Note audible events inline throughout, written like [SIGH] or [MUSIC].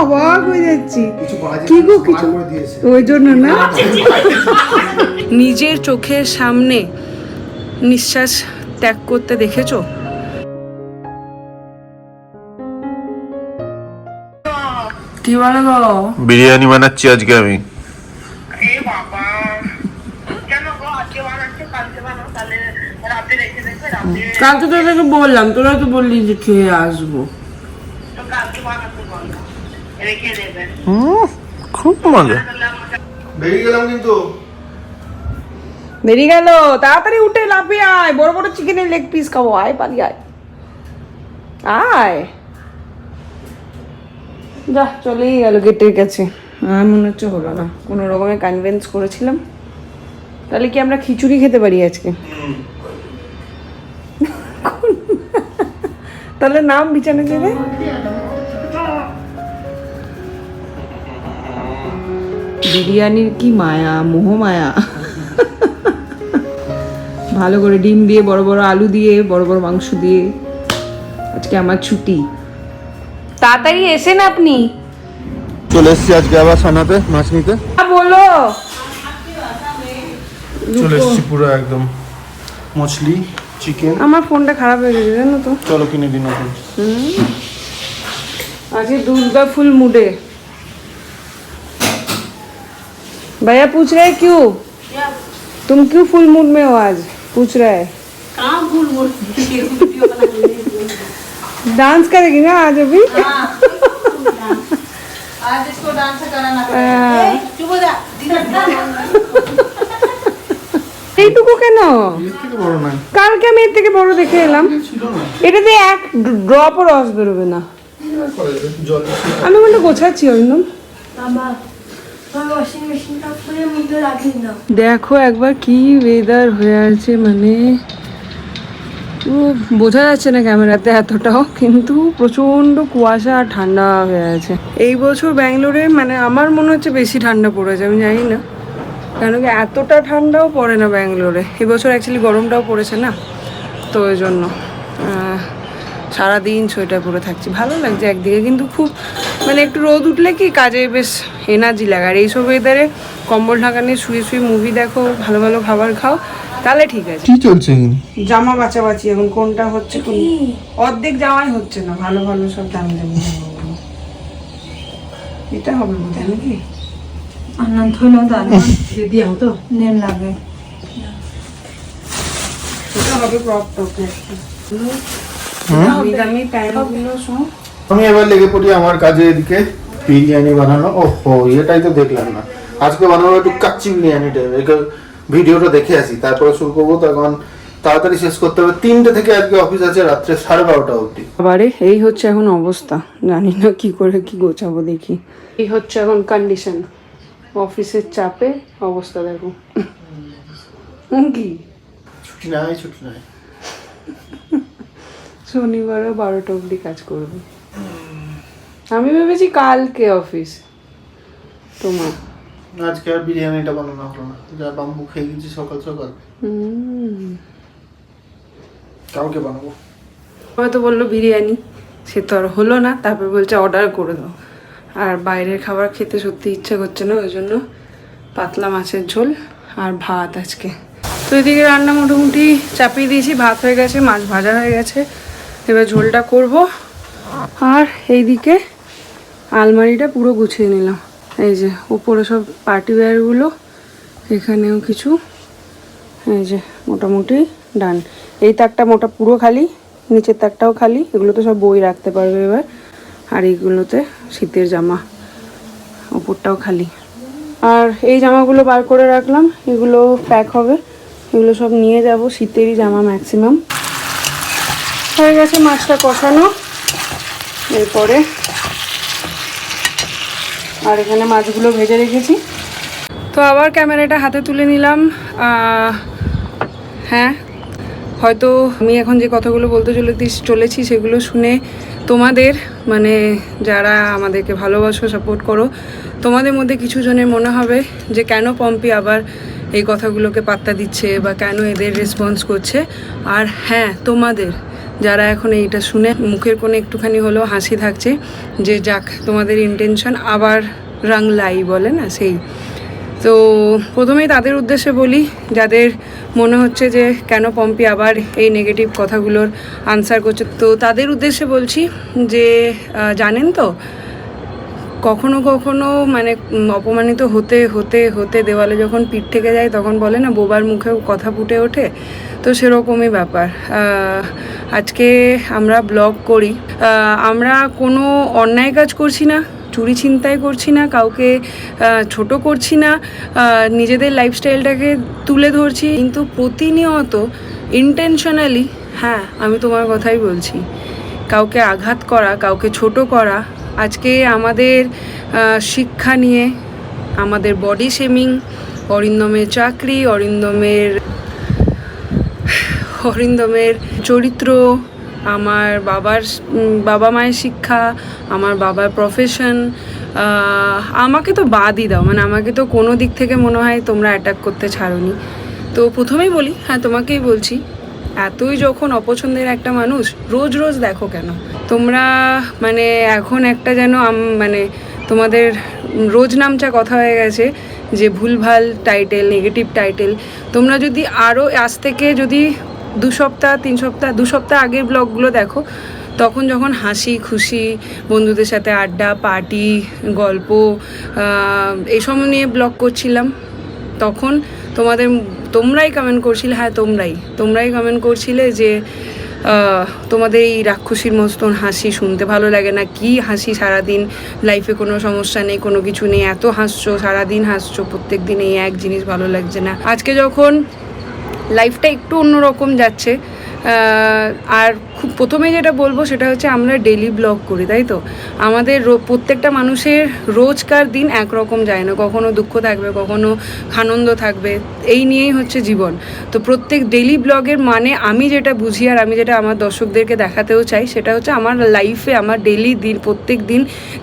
অবাক হয়ে যাচ্ছি কি গো কিছু ওই জন্য না নিজের চোখের সামনে নিঃশ্বাস ত্যাগ করতে দেখেছ? কি বলো বিরিয়ানি বানাচ্ছি আজকে আমি এ বাবা কেন গো আজকে বানাচ্ছে কালকে বানাও তাহলে রাতে রেখে দেবে রাতে কালকে তো তোকে বললাম তোরা তো বললি যে খেয়ে আসব। খুব মজা। বেরিয়ে গেলাম কিন্তু। বেরিয়ে গেল তাড়াতাড়ি উঠে লাফিয়ে আয় বড় বড় চিকেনের লেগ পিস খাব আয় পালিয়ে আয়। আয়। যা চলেই গেল গেটের কাছে। আর মনে হচ্ছে হলো না কোনো রকমে কনভিন্স করেছিলাম। তাহলে কি আমরা খিচুড়ি খেতে পারি আজকে? তাহলে নাম বিছানা দেবে? বিরিয়ানির কি মায়া মোহ মায়া? ভালো করে ডিম দিয়ে বড় বড় আলু দিয়ে বড় বড় মাংস দিয়ে। আজকে আমার ছুটি। তাড়াতাড়ি এসেন আপনি। চলে এসেছি আজকে আবার সানাতে মাছ নিতে। বলো। চলে এসেছি পুরো একদম। মছলি। চিকেন আমার ফোনটা খারাপ হয়ে গেছে জানো তো চলো কিনে দিন এখন আজকে दुर्गा फुल मूड है भैया पूछ रहे हैं क्यों तुम क्यों फुल मूड में हो आज पूछ रहा है डांस करेगी ना आज अभी आज इसको डांस कराना हाँ। चुप हो जा এইটুকু কেন? কালকে আমি এর থেকে বড় দেখে এলাম। না। এটাতে এক ড্রপও রস বেরোবে না। দিয়ে আমি মনে গোছাচ্ছি অরিন্দম। দেখো একবার কি ওয়েদার হয়ে আছে মানে। বোঝা যাচ্ছে না ক্যামেরাতে এতটাও কিন্তু প্রচণ্ড কুয়াশা আর ঠান্ডা হয়ে আছে। এই বছর ব্যাঙ্গালোরে মানে আমার মনে হচ্ছে বেশি ঠান্ডা পড়েছে আমি জানি না। কেন কি এতটা ঠান্ডাও পড়ে না ব্যাঙ্গালোরে? এবছর অ্যাকচুয়ালি গরমটাও পড়েছে না? তো ওই জন্য সারাদিন সোয়েটার পরে থাকছি। ভালো লাগছে একদিকে কিন্তু খুব মানে একটু রোদ উঠলে কি কাজে বেশ এনার্জি লাগে। আর এইসব ওয়েদারে কম্বল ঢাকা নিয়ে শুয়ে শুয়ে মুভি দেখো ভালো ভালো খাবার খাও তাহলে ঠিক আছে। কি চলছে জামা বাঁচাবাচি এখন কোনটা হচ্ছে কোন অর্ধেক জামাই হচ্ছে না ভালো ভালো সব দামি দামি [LAUGHS] এটা হবে বোধ নাকি? আনন্দ তো। লাগে। সব। আমি এবার লেগে পড়ি আমার কাজে এদিকে বিরিয়ানি বানানো। ওহো এটাই তো দেখলাম না। আজকে বানাবো একটু কাচ্চি বিরিয়ানি টাইপের ভিডিওটা দেখে আসি তারপরে শুরু করব। তখন তাড়াতাড়ি শেষ করতে হবে। তিনটে থেকে আজকে অফিস আছে রাত্রে সাড়ে বারোটা অবধি। আবারে এই হচ্ছে এখন অবস্থা। জানি না কি করে কি গোছাবো দেখি। এই হচ্ছে এখন কন্ডিশন অফিসের চাপে অবস্থা দেখো। কি? ছুটি নাই ছুটি নাই। শনিবারও বারোটা অবধি কাজ করবে। আমি ভেবেছি কালকে অফিস। তোমার? আজকে আর বিরিয়ানিটা বানানো হলো না। যা বাম্বু খেয়ে গেছি সকাল সকাল। হুম। কালকে বানাবো। হয়তো বলল বিরিয়ানি সে তো আর হলো না তারপর বলছে অর্ডার করে দাও। আর বাইরের খাবার খেতে সত্যি ইচ্ছা করছে না, ওই জন্য পাতলা মাছের ঝোল আর ভাত আজকে। তো এদিকে রান্না মোটামুটি চাপিয়ে দিয়েছি, ভাত হয়ে গেছে, মাছ ভাজা হয়ে গেছে। এবার ঝোলটা করব। আর এইদিকে আলমারিটা পুরো গুছিয়ে নিলাম। এই যে উপরে সব পার্টি ওয়্যারগুলো, এখানেও কিছু। এই যে মোটামুটি ডান। এই তাকটা মোটা পুরো খালি, নিচের তাকটাও খালি, এগুলো তো সব বই রাখতে পারবে এবার। আর এইগুলোতে শীতের জামা, ওপরটাও খালি। আর এই জামাগুলো বার করে রাখলাম, এগুলো প্যাক হবে। এগুলো সব নিয়ে যাব, শীতেরই জামা ম্যাক্সিমাম হয়ে গেছে মাছটা কষানো। এরপরে আর এখানে মাছগুলো ভেজে রেখেছি। তো আবার ক্যামেরাটা হাতে তুলে নিলাম। হ্যাঁ হয়তো আমি এখন যে কথাগুলো বলতে চলেছি চলেছি, সেগুলো শুনে তোমাদের মানে যারা আমাদেরকে ভালোবাসো সাপোর্ট করো, তোমাদের মধ্যে কিছু জনের মনে হবে যে কেন পম্পি আবার এই কথাগুলোকে পাত্তা দিচ্ছে বা কেন এদের রেসপন্স করছে। আর হ্যাঁ তোমাদের, যারা এখন এইটা শুনে মুখের কোণে একটুখানি হলেও হাসি থাকছে, যে যাক, তোমাদের ইন্টেনশন আবার রং লাই বলে না, সেই। তো প্রথমেই তাদের উদ্দেশ্যে বলি, যাদের মনে হচ্ছে যে কেন পম্পি আবার এই নেগেটিভ কথাগুলোর আনসার করছে, তো তাদের উদ্দেশ্যে বলছি যে জানেন তো, কখনো কখনো মানে অপমানিত হতে হতে হতে দেওয়ালে যখন পিঠ থেকে যায় তখন বলে না, বোবার মুখেও কথা ফুটে ওঠে, তো সেরকমই ব্যাপার। আজকে আমরা ব্লগ করি আমরা কোনো অন্যায় কাজ করছি না চুরি ছিনতাই করছি না, কাউকে ছোট করছি না নিজেদের লাইফস্টাইলটাকে তুলে ধরছি। কিন্তু প্রতিনিয়ত ইন্টেনশনালি হ্যাঁ আমি তোমার কথাই বলছি, কাউকে আঘাত করা, কাউকে ছোট করা, আজকে আমাদের শিক্ষা নিয়ে আমাদের বডি শেমিং অরিন্দমের চাকরি, অরিন্দমের অরিন্দমের চরিত্র আমার বাবার বাবা মায়ের শিক্ষা, আমার বাবার প্রফেশন আমাকে তো বাদই দাও। মানে আমাকে তো কোনো দিক থেকে মনে হয় তোমরা অ্যাটাক করতে ছাড়োনি। তো প্রথমেই বলি হ্যাঁ তোমাকেই বলছি, এতই যখন অপছন্দের একটা মানুষ, রোজ রোজ দেখো কেন? তোমরা মানে এখন একটা যেন মানে তোমাদের রোজ নামচা কথা হয়ে গেছে যে ভুলভাল টাইটেল নেগেটিভ টাইটেল তোমরা যদি আরও আজ থেকে যদি দু সপ্তাহ, তিন সপ্তাহ, দু সপ্তাহ আগের ব্লগগুলো দেখো। তখন যখন হাসি, খুশি, বন্ধুদের সাথে আড্ডা, পার্টি, গল্প এসব নিয়ে ব্লগ করছিলাম, তখন তোমাদের, তোমরাই কমেন্ট করছিলে হ্যাঁ তোমরাই। তোমরাই কমেন্ট করছিলে যে তোমাদের এই রাক্ষসীর মতন হাসি শুনতে ভালো লাগে না। কি হাসি সারাদিন লাইফে কোনো সমস্যা নেই, কোনো কিছু নেই। এত হাসছো, সারাদিন হাসছো প্রত্যেক দিন এই এক জিনিস ভালো লাগছে না। আজকে যখন লাইফটা একটু অন্যরকম যাচ্ছে। আর খুব প্রথমে যেটা বলব সেটা হচ্ছে আমরা ডেলি ব্লগ করি, তাই তো? আমাদের প্রত্যেকটা মানুষের রোজকার দিন একরকম যায় না। কখনো দুঃখ থাকবে, কখনো আনন্দ থাকবে। এই নিয়েই হচ্ছে জীবন। তো প্রত্যেক ডেলি ব্লগের মানে আমি যেটা বুঝি আর আমি যেটা আমার দর্শকদেরকে দেখাতেও চাই, সেটা হচ্ছে আমার লাইফে আমার ডেলি দিন, প্রত্যেক দিন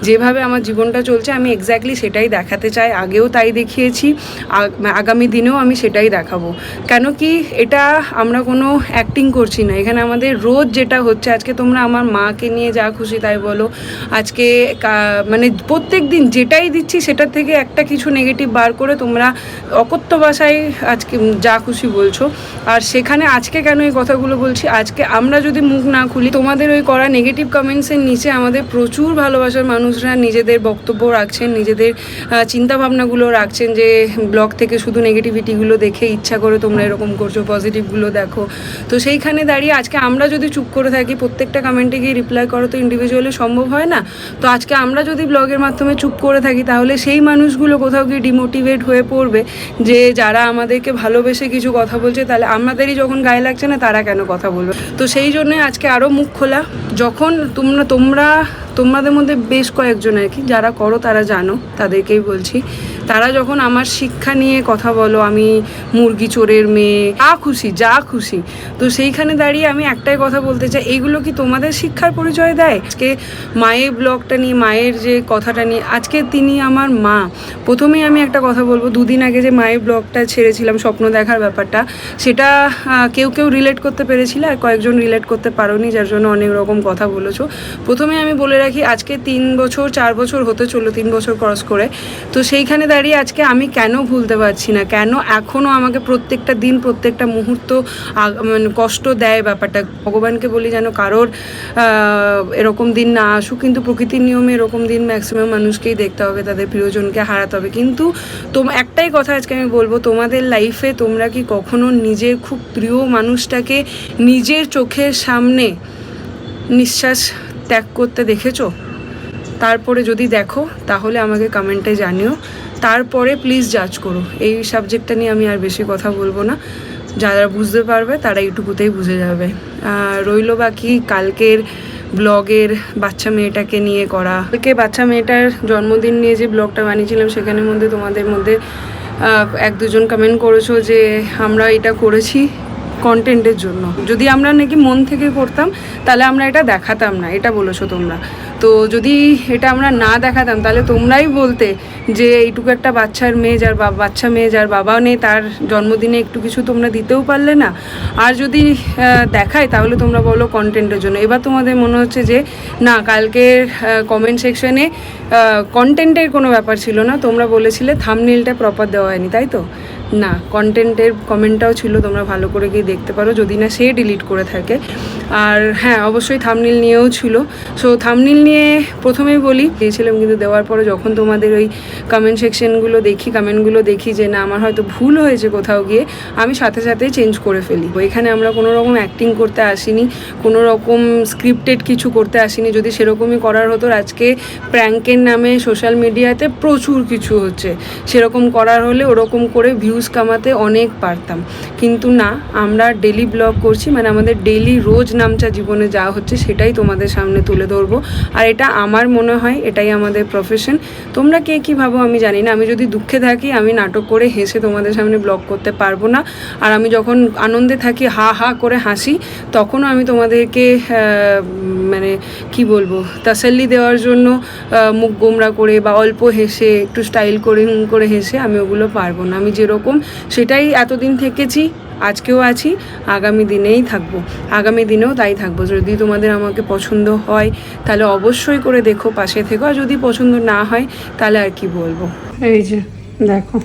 যেভাবে আমার জীবনটা চলছে, আমি এক্স্যাক্টলি সেটাই দেখাতে চাই। আগেও তাই দেখিয়েছি আগামী দিনেও আমি সেটাই দেখাবো। কেন কি এটা আমরা কোনো অ্যাক্টিং করছি না। এখানে আমাদের রোজ যেটা হচ্ছে, আজকে তোমরা আমার মাকে নিয়ে যা খুশি তাই বলো। আজকে মানে প্রত্যেক দিন যেটাই দিচ্ছি সেটার থেকে একটা কিছু নেগেটিভ বার করে তোমরা অকথ্য ভাষায় আজকে যা খুশি বলছো। আর সেখানে আজকে কেন এই কথাগুলো বলছি? আজকে আমরা যদি মুখ না খুলি, তোমাদের ওই করা নেগেটিভ কমেন্টসের নিচে আমাদের প্রচুর ভালোবাসার মানুষরা নিজেদের বক্তব্য রাখছেন, নিজেদের চিন্তাভাবনাগুলো রাখছেন যে ব্লগ থেকে শুধু নেগেটিভিটিগুলো দেখে ইচ্ছা করে তোমরা এরকম করছ পজিটিভগুলো দেখো। তো সেইখানে দাঁড়িয়ে আজকে আমরা যদি চুপ করে থাকি, প্রত্যেকটা কমেন্টে গিয়ে রিপ্লাই করো তো ইন্ডিভিজুয়ালি সম্ভব হয় না? তো আজকে আমরা যদি ব্লগের মাধ্যমে চুপ করে থাকি, তাহলে সেই মানুষগুলো কোথাও গিয়ে ডিমোটিভেট হয়ে পড়বে যে যারা আমাদেরকে ভালোবেসে কিছু কথা বলছে, তাহলে আমাদেরই যখন গায়ে লাগছে না, তারা কেন কথা বলবে? তো সেই জন্য আজকে আরও মুখ খোলা। যখন তোমরা তোমরা, তোমাদের মধ্যে বেশ কয়েকজন আর কি, যারা করো তারা জানো, তাদেরকেই বলছি। তারা যখন আমার শিক্ষা নিয়ে কথা বলো, আমি মুরগি চোরের মেয়ে, যা খুশি যা খুশি। তো সেইখানে দাঁড়িয়ে আমি একটাই কথা বলতে চাই এইগুলো কি তোমাদের শিক্ষার পরিচয় দেয়? আজকে মায়ের ব্লগটা নিয়ে, মায়ের যে কথাটা নিয়ে, আজকে তিনি আমার মা। প্রথমেই আমি একটা কথা বলব, দুদিন আগে যে মায়ের ব্লগটা ছেড়েছিলাম, স্বপ্ন দেখার ব্যাপারটা, সেটা কেউ কেউ রিলেট করতে পেরেছিল আর কয়েকজন রিলেট করতে পারোনি, যার জন্য অনেক রকম কথা বলেছ। প্রথমে আমি বলে রাখি, আজকে তিন বছর, চার বছর হতে চলল, তিন বছর ক্রস করে। তো সেইখানে দাঁড়িয়ে আজকে আমি কেন ভুলতে পারছি না? কেন এখনও আমাকে প্রত্যেকটা দিন, প্রত্যেকটা মুহূর্ত মানে কষ্ট দেয় ব্যাপারটা? ভগবানকে বলি যেন কারোর এরকম দিন না আসুক, কিন্তু প্রকৃতির নিয়মে এরকম দিন ম্যাক্সিমাম মানুষকেই দেখতে হবে, তাদের প্রিয়জনকে হারাতে হবে। কিন্তু তোম একটাই কথা আজকে আমি বলব, তোমাদের লাইফে তোমরা কি কখনো নিজের খুব প্রিয় মানুষটাকে নিজের চোখের সামনে নিঃশ্বাস ত্যাগ করতে দেখেছ? তারপরে যদি দেখো, তাহলে আমাকে কমেন্টে জানিও। তারপরে প্লিজ জাজ করো। এই সাবজেক্টটা নিয়ে আমি আর বেশি কথা বলব না। যারা বুঝতে পারবে, তারা এইটুকুতেই বুঝে যাবে। রইল বাকি কালকের ব্লগের বাচ্চা মেয়েটাকে নিয়ে করা। কালকে বাচ্চা মেয়েটার জন্মদিন নিয়ে যে ব্লগটা বানিয়েছিলাম, সেখানের মধ্যে তোমাদের মধ্যে এক দুজন কমেন্ট করেছ যে, আমরা এটা করেছি কন্টেন্টের জন্য। যদি আমরা নাকি মন থেকে করতাম, তাহলে আমরা এটা দেখাতাম না, এটা বলেছ তোমরা। তো যদি এটা আমরা না দেখাতাম, তাহলে তোমরাই বলতে যে এইটুকু একটা বাচ্চার মেয়ে যার বাচ্চা মেয়ে যার বাবা নেই, তার জন্মদিনে একটু কিছু তোমরা দিতেও পারলে না। আর যদি দেখায়, তাহলে তোমরা বলো কন্টেন্টের জন্য। এবার তোমাদের মনে হচ্ছে যে, না, কালকের কমেন্ট সেকশনে কন্টেন্টের কোনো ব্যাপার ছিল না, তোমরা বলেছিলে থামনিলটা প্রপার দেওয়া হয়নি, তাই তো? না কন্টেন্টের কমেন্টটাও ছিল, তোমরা ভালো করে গিয়ে দেখতে পারো। যদি না, সে ডিলিট করে থাকে। আর হ্যাঁ অবশ্যই থামনিল নিয়েও ছিল। সো থামনিল নিয়ে প্রথমেই বলি দিয়েছিলাম কিন্তু দেওয়ার পরে যখন তোমাদের ওই কমেন্ট সেকশনগুলো দেখি কমেন্টগুলো দেখি যে না, আমার হয়তো ভুল হয়েছে কোথাও গিয়ে, আমি সাথে সাথেই চেঞ্জ করে ফেলি। এখানে আমরা কোনো রকম অ্যাক্টিং করতে আসিনি, কোনো রকম স্ক্রিপ্টেড কিছু করতে আসিনি। যদি সেরকমই করার হতো, আজকে প্র্যাঙ্কের নামে সোশ্যাল মিডিয়াতে প্রচুর কিছু হচ্ছে। সেরকম করার হলে ওরকম করে ভিউজ কামাতে অনেক পারতাম। কিন্তু না, আমরা ডেলি ব্লগ করছি মানে আমাদের ডেলি রোজ নামচা জীবনে যা হচ্ছে সেটাই তোমাদের সামনে তুলে ধরবো। আর এটা আমার মনে হয়, এটাই আমাদের প্রফেশন তোমরা কে কী ভাবো আমি জানি না। আমি যদি দুঃখে থাকি, আমি নাটক করে হেসে তোমাদের সামনে ব্লগ করতে পারব না। আর আমি যখন আনন্দে থাকি, হা হা করে হাসি, তখনও আমি তোমাদেরকে মানে কি বলব, তাসাল্লি দেওয়ার জন্য মুখ গোমরা করে বা অল্প হেসে, একটু স্টাইল করে করে হেসে আমি ওগুলো পারব না। আমি যেরকম সেটাই এতদিন থেকেছি। আজকেও আছি আগামী দিনেই থাকব। আগামী দিনেও তাই থাকব। যদি তোমাদের আমাকে পছন্দ হয় তাহলে অবশ্যই করে দেখো পাশে থেকো। আর যদি পছন্দ না হয় তাহলে আর কি বলব? এই যে দেখো।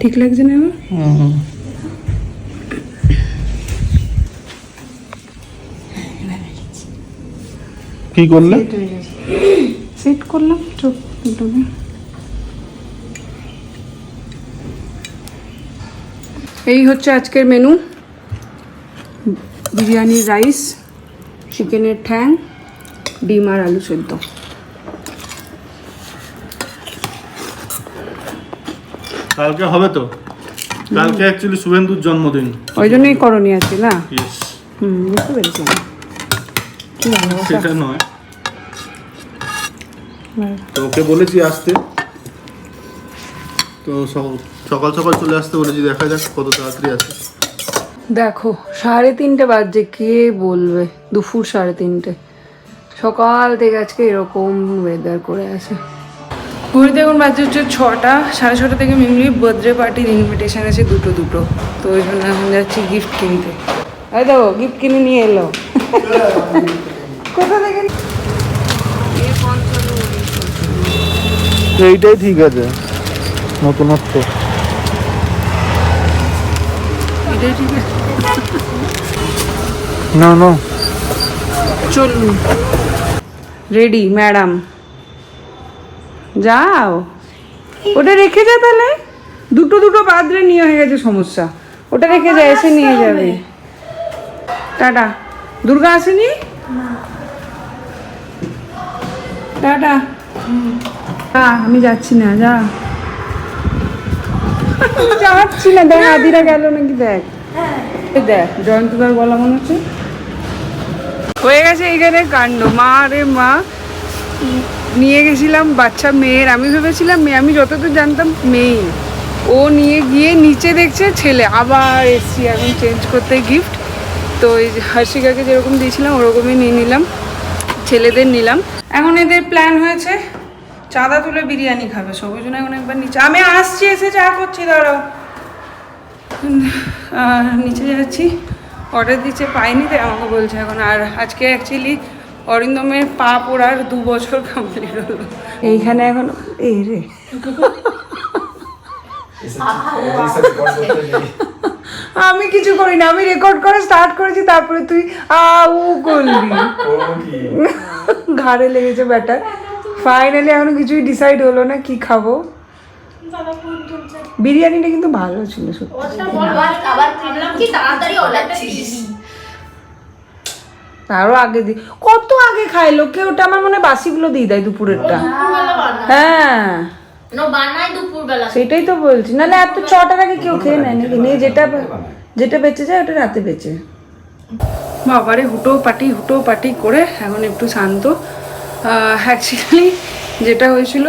ঠিক লাগছে না আমার কি করলে? সেট করলাম চোখ এই হচ্ছে আজকের মেনু বিরিয়ানি রাইস চিকেনের ঠ্যাং ডিম আর আলু সেদ্ধ। কালকে হবে তো? কালকে অ্যাকচুয়ালি শুভেন্দুর জন্মদিন। ওই জন্যই করণীয় আছে না? হুম বুঝতে পেরেছি সেটা নয়। তো ওকে বলেছি আসতে। তো সকাল সকাল চলে আসতে বলেছি দেখা যাক কত তাড়াতাড়ি আসে। দেখো সাড়ে তিনটে বাজছে কে বলবে? দুপুর সাড়ে তিনটে। সকাল থেকে আজকে এরকম ওয়েদার করে আছে ঘুরতে এখন বাজছে হচ্ছে ছটা সাড়ে ছটা থেকে মিমলি বার্থডে পার্টির ইনভিটেশন আছে দুটো দুটো। তো ওই জন্য এখন যাচ্ছি গিফট কিনতে। এই তো গিফট কিনে নিয়ে এলো। কোথা থেকে। এইটাই ঠিক আছে। নতুনত্ব। না না। চলুন। রেডি ম্যাডাম যাও। ওটা রেখে যা তাহলে। দুটো দুটো বাদরে নিয়ে হয়ে গেছে সমস্যা। ওটা রেখে যা এসে নিয়ে যাবে। টাটা। দুর্গা আসেনি? টাটা। হ্যাঁ আমি যাচ্ছি না যা। যাচ্ছি না দেখ আদিরা গেল নাকি দেখ। এই দেখ জয়ন্তদার বলা মনে হচ্ছে? হয়ে গেছে এইখানে কাণ্ড। মা রে মা। নিয়ে গেছিলাম বাচ্চা মেয়ের। আমি ভেবেছিলাম মেয়ে আমি যতদূর জানতাম মেয়ে। ও নিয়ে গিয়ে নিচে দেখছে ছেলে। আবার এসছি আমি চেঞ্জ করতে গিফট তো এই হার্ষিকাকে যেরকম দিয়েছিলাম ওরকমই নিয়ে নিলাম। ছেলেদের নিলাম। এখন এদের প্ল্যান হয়েছে চাঁদা তুলে বিরিয়ানি খাবে সব ওই জন্য এখন একবার নিচে। আমি আসছি এসে চা করছি দাঁড়াও। নিচে যাচ্ছি। অর্ডার দিচ্ছে পাইনি তাই আমাকে বলছে এখন। আর আজকে অ্যাকচুয়ালি অরিন্দমের পা পোড়ার দু বছর কমপ্লিট হলো। এইখানে এখন এই রে। আমি কিছু করি না আমি রেকর্ড করে স্টার্ট করেছি তারপরে তুই আউ করলি। ঘাড়ে লেগেছে ব্যাটার। ফাইনালি এখনও কিছুই ডিসাইড হলো না কি খাব। বিরিয়ানিটা কিন্তু ভালো ছিল তারও আগে দি কত আগে খায় লোকে ওটা আমার মনে হয় বাসিগুলো দিয়ে দেয় দুপুরেরটা। হ্যাঁ। নো বানায় দুপুরবেলা। সেটাই তো বলছি। নাহলে এত ছটার আগে কেউ খেয়ে নেয় নাকি নিয়ে যেটা যেটা বেঁচে যায় ওটা রাতে বেঁচে। বাবারে হুটো পাটি হুটো পাটি করে এখন একটু শান্ত। অ্যাকচুয়ালি যেটা হয়েছিল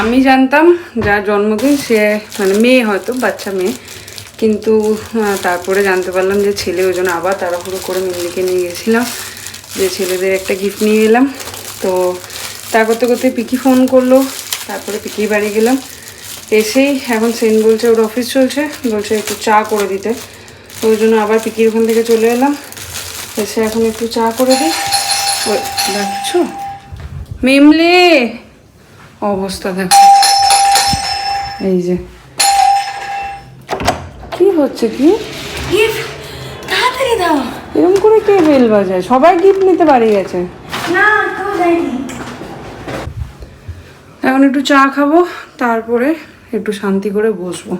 আমি জানতাম যার জন্মদিন সে মানে মেয়ে হয়তো, বাচ্চা মেয়ে। কিন্তু তারপরে জানতে পারলাম যে ছেলে ওই জন্য আবার তাড়াহুড়ো করে মিল্লিকে নিয়ে গেছিলাম, যে ছেলেদের একটা গিফট নিয়ে এলাম। তো তা করতে করতে পিকি ফোন করল, তারপরে পিকি বাড়ি গেলাম। এসেই এখন সেন বলছে ওর অফিস চলছে, বলছে একটু চা করে দিতে। ওই জন্য আবার পিকির ওখান থেকে চলে এলাম। এসে এখন একটু চা করে দিই। মেমলে! অবস্থা দেখো। এই যে। কি হচ্ছে কি? এরকম করে কে বেল বাজায়? সবাই গিফট নিতে বাড়ি গেছে। এখন একটু চা খাব তারপরে একটু শান্তি করে বসবো।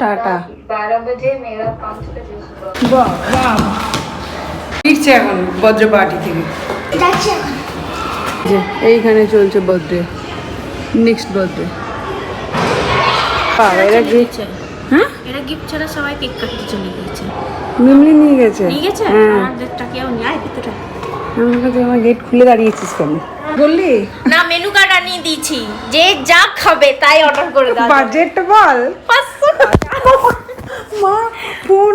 টাটা। বারো বাজে মেরা বাবা ফিরছে এখন বজ্র পার্টি থেকে যে এইখানে চলছে বার্থডে নেক্সট বার্থডে এরা গিফট হ্যাঁ এরা গিফট ছাড়া সবাই কেক কাটতে চলে গিয়েছে মিমলি নিয়ে গেছে? নিয়ে গেছে? আর দেড়টা কেউ নিয়ে আয় ভিতরে। আমার কাছে আমার গেট খুলে দাঁড়িয়েছিস কেন? বললি? না মেনু কার্ড আনিয়ে দিয়েছি। যে যা খাবে তাই অর্ডার করে দাও। বাজেট বল। পাঁচশো মা ফোন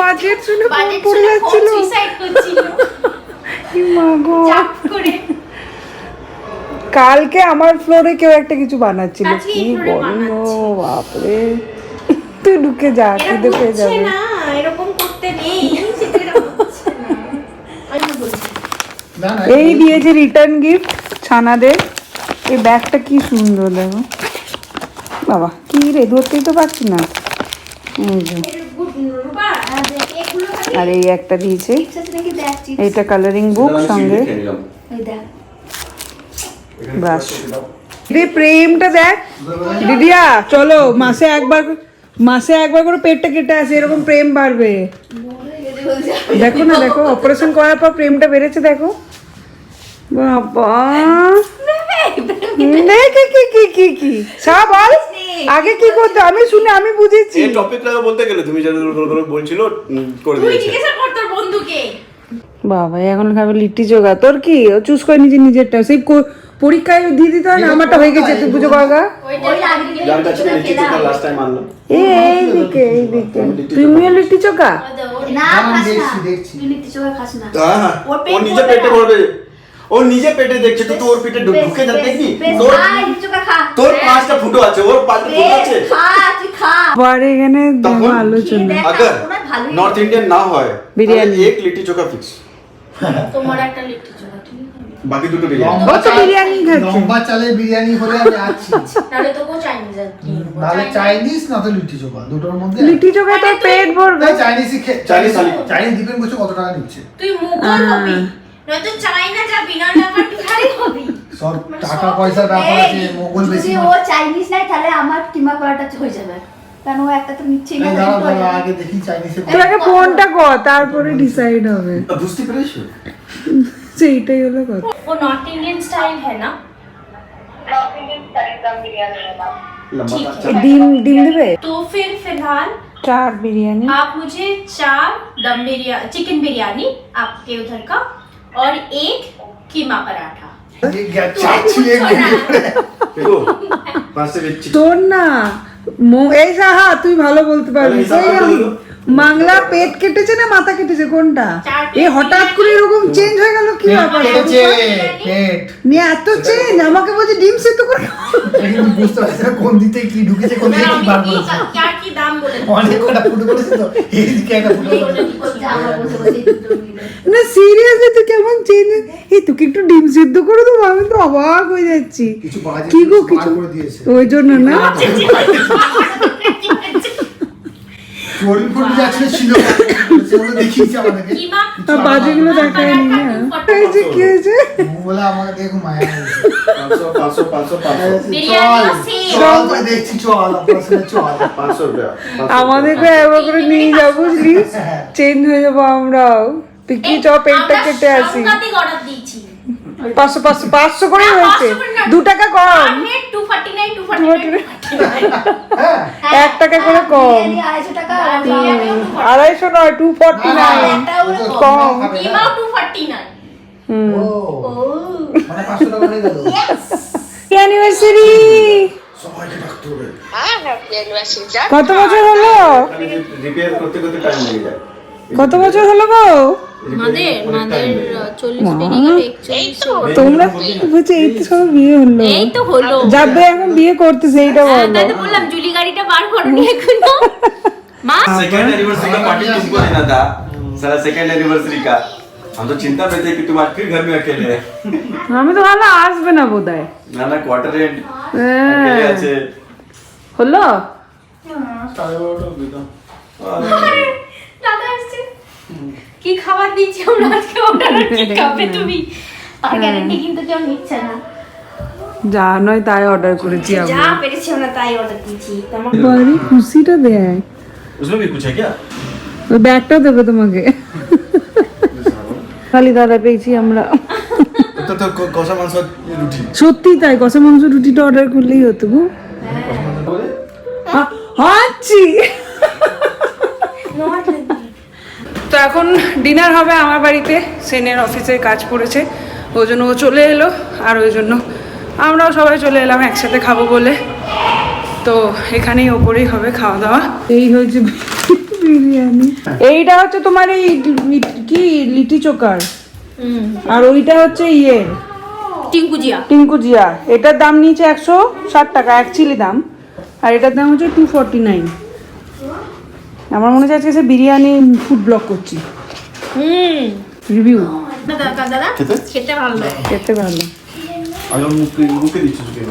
বাজেট শুনে ফোন পড়ে যাচ্ছিল। কালকে আমার ফ্লোরে কেউ একটা কিছু বানাচ্ছিল। কি বানাচ্ছে। বাপরে। তুই ঢুকে যা খিদে পেয়ে যাবে। না এরকম করতে নেই। এই দিয়েছে রিটার্ন গিফট ছানাদের এই ব্যাগটা কি সুন্দর দেখো। বাবা কি রে ধরতেই তো পারছি না। এই যে। আর এই একটা দিয়েছে। এইটা কালারিং বুক সঙ্গে। ব্রাশ। রে প্রেমটা দেখ। দিদিয়া চলো মাসে একবার মাসে একবার করে পেটটা কেটে আসে এরকম প্রেম বাড়বে। দেখো না দেখো অপারেশন করার পর প্রেমটা বেড়েছে দেখো। বাবা। কি কি কি কি? সব বল। আগে কি করতে? আমি শুনে আমি বুঝেছি। এই টপিকটা বলতে গেলে তুমি যেটা বলছিল করে তুই দিয়েছে। জিজ্ঞাসা কর তোর বন্ধুকে। বাবা এখন খাবে লিট্টি জোগা। তোর কি? ও চুজ করে নিজে নিজেরটা। সেই পরীক্ষায় দিয়ে দিতে হয় না? আমারটা হয়ে গেছে তুই পুজো করা ওই আগে যার কাছে লাস্ট টাইম আনলো। এই এইদিকে এইদিকে তুমিও লিট্টি চোখা না খাস না। দেখছি, দেখছি। তুই লিট্টি চোখা খাস না। হ্যাঁ হ্যাঁ। ও নিজে পেটে ভরবে। ও নিজে পেটে দেখছে তুই তো ওর পেটে ঢু- ঢুকে যাবে দেখবি তোর লিট্টি চোখা খা তোর পাঁচটা ফুটো আছে ওর পাঁচটা ফুটো আছে খা তুই খা আবার এখানে তখন দেখো আলোচনা দেখ, अगर ওনার ভালোই नॉर्थ इंडियन ना হয় বিরিয়ানি। তাহলে এক লিট্টি চোখা ফিক্স তোমার একটা লিট্টি চোখা ঠিক আছে বাকি দুটো বিরিয়ানি ও তো বিরিয়ানি খাচ্ছে লম্বা চালের বিরিয়ানি হলে আমি আছি তাহলে তোকেও চাইনিজ নাহলে চাইনিজ না তো লিট্টি চোখা দুটোর মধ্যে লিট্টি চোখা তোর পেট ভরবে চাইনিজই চাইনিজ থালি। চাইনিজ ডিপেন্ড করছে কত টাকা নিচ্ছে তুই মুঘল হবি নয়তো চাইনা যাবি না আবার বিহারি হবি সব টাকা পয়সার ব্যাপার আছে মোগল বেশি যদি ও চাইনিজ নাই তাহলে আমার কিমা করাটা হয়ে যাবে কারণ ও একটা তো নিচ্ছেই না এই তাহলে দাঁড়া তো হয়ে দাঁড়া যাবে। আগে দেখি চাইনিজে তুই আগে ফোনটা কর তারপরে ডিসাইড হবে বুঝতে পেরেছো সেইটাই হলো কথা वो नॉर्थ इंडियन स्टाइल है ना नॉर्थ इंडियन स्टाइल दम बिरयानी बना লম্বা ठीक কাঁচা है ডিম ডিম দেবে तो फिर फिलहाल চার বিরিয়ানি आप मुझे चार दम बिरयानी चिकन बिरयानी आपके उधर का और एक कीमा पराठा চাচ্ছি দেখো পাশে দিচ্ছি তোর না মো- এই সাহা তুই ভালো বলতে পারবি মাংলা পেট কেটেছে না মাথা কেটেছে? কোনটা? এ হঠাৎ করে এরকম চেঞ্জ হয়ে গেল কি ব্যাপার? নিয়ে এত চেঞ্জ আমাকে বলছে ডিম সেদ্ধ করে বুঝতে পারছি না কোন দিতে কি ঢুকেছে কোন দিকে কি বার করেছে। কি তো কেমন চেঞ্জ একটু ডিম সিদ্ধ করে দেবো আমি তো অবাক হয়ে যাচ্ছি। কি গো কিছু ওই জন্য না? শরীর আমাদেরকে। করে নিয়ে যাব বুঝলি চেঞ্জ হয়ে। যাব আমরাও। তুই কি চ পেটটা কেটে আসি পাঁচশো পাঁচশো পাঁচশো করে হ্যাঁ, হয়েছে 500 করে না। দু টাকা কম। হ্যাঁ। এক টাকা করে কম। আড়াইশো নয় টু ফর্টি নাইন কম। মানে অ্যানিভার্সারি যা কত বছর হলো? রিপেয়ার করতে করতে টাইম লেগে যায়। কত বছর হলো গো মাদের মাদের চল্লিশ পেরিয়ে গেল একচল্লিশ তোমরা বলছে এই তো সব বিয়ে হলো এই তো হলো যাবে এখন বিয়ে করতেছে এইটা হ্যাঁ, বলো তাই তো বললাম জুলি গাড়িটা বার করনি এখনো মা सेकंड एनिवर्सरी का पार्टी तुमको देना था साला सेकंड एनिवर्सरी का हम तो चिंता में थे कि तुम आज फिर घर में अकेले है আমি তো ভালো আসবে না বোধ হয় ना ना क्वार्टर एंड হ্যাঁ। अकेले আছে হলো সাড়ে বারোটা দিতাম দাদা আসছে কি খাবার দিচ্ছি আমরা আজকে অর্ডার কি [LAUGHS] খাবে তুমি তার গ্যারান্টি কিন্তু কেউ নিচ্ছে না যা নয় তাই অর্ডার করেছি যা আমরা পেরেছি আমরা তাই অর্ডার দিয়েছি তোমার বাড়ি খুশিটা দেয় उसमें भी कुछ है क्या ওই ব্যাগটাও দেবে তোমাকে [LAUGHS] খালি দাদা পেয়েছি আমরা तो तो को- कौसा मांस और रोटी সত্যি তাই কষা মাংস রুটিটা অর্ডার করলেই হতো গো হাঁচি এখন ডিনার হবে আমার বাড়িতে। সেনের অফিসের কাজ পড়েছে। ওই জন্য ও চলে এলো আর ওই জন্য আমরাও সবাই চলে এলাম একসাথে খাব বলে। তো এখানেই ওপরেই হবে খাওয়া দাওয়া এই হচ্ছে বিরিয়ানি। এইটা হচ্ছে তোমার এই কি? লিটি চোকার? আর ওইটা হচ্ছে ইয়ে টিঙ্কু জিয়া। টিঙ্কু জিয়া। এটার দাম নিয়েছে একশো ষাট টাকা অ্যাকচুয়ালি দাম। আর এটার দাম হচ্ছে টু ফর্টি নাইন আমার মনে হচ্ছে আজকে সে বিরিয়ানি ফুড ব্লগ করছি। হুম। রিভিউ দাদা দাদা? খেতে? ভালো। খেতে মুখে মুখে দিচ্ছিস কেন?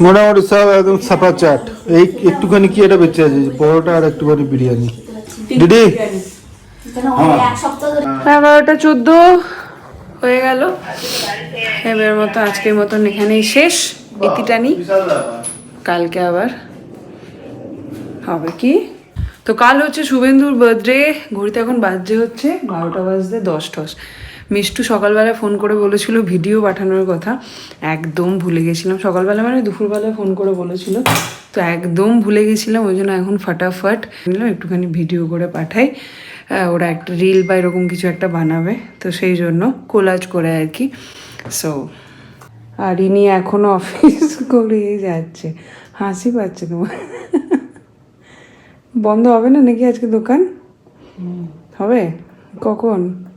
মোটামুটি সব একদম সাপা চাট এই একটুখানি কি এটা বেঁচে আছে? পরোটা আর একটুখানি বিরিয়ানি। দিদি। এগারোটা চোদ্দ হয়ে গেল। এবার মতো আজকের মতন এখানেই শেষ। ইতিটানি। কালকে আবার হবে কি? তো কাল হচ্ছে শুভেন্দুর বার্থডে ঘড়িতে এখন বাজছে হচ্ছে বারোটা বাজতে দশ টস মিষ্টু সকালবেলা ফোন করে বলেছিল ভিডিও পাঠানোর কথা। একদম ভুলে গেছিলাম। সকালবেলা মানে দুপুরবেলা ফোন করে বলেছিল। তো একদম ভুলে গেছিলাম ওই জন্য এখন ফাটাফাট নিলাম একটুখানি ভিডিও করে পাঠাই। ওরা একটা রিল বা এরকম কিছু একটা বানাবে। তো সেই জন্য কোলাজ করে আর কি। সো আর ইনি এখনও অফিস [LAUGHS] করেই যাচ্ছে। হাসি পাচ্ছে তোমার। বন্ধ হবে না নাকি আজকে দোকান? হবে? কখন?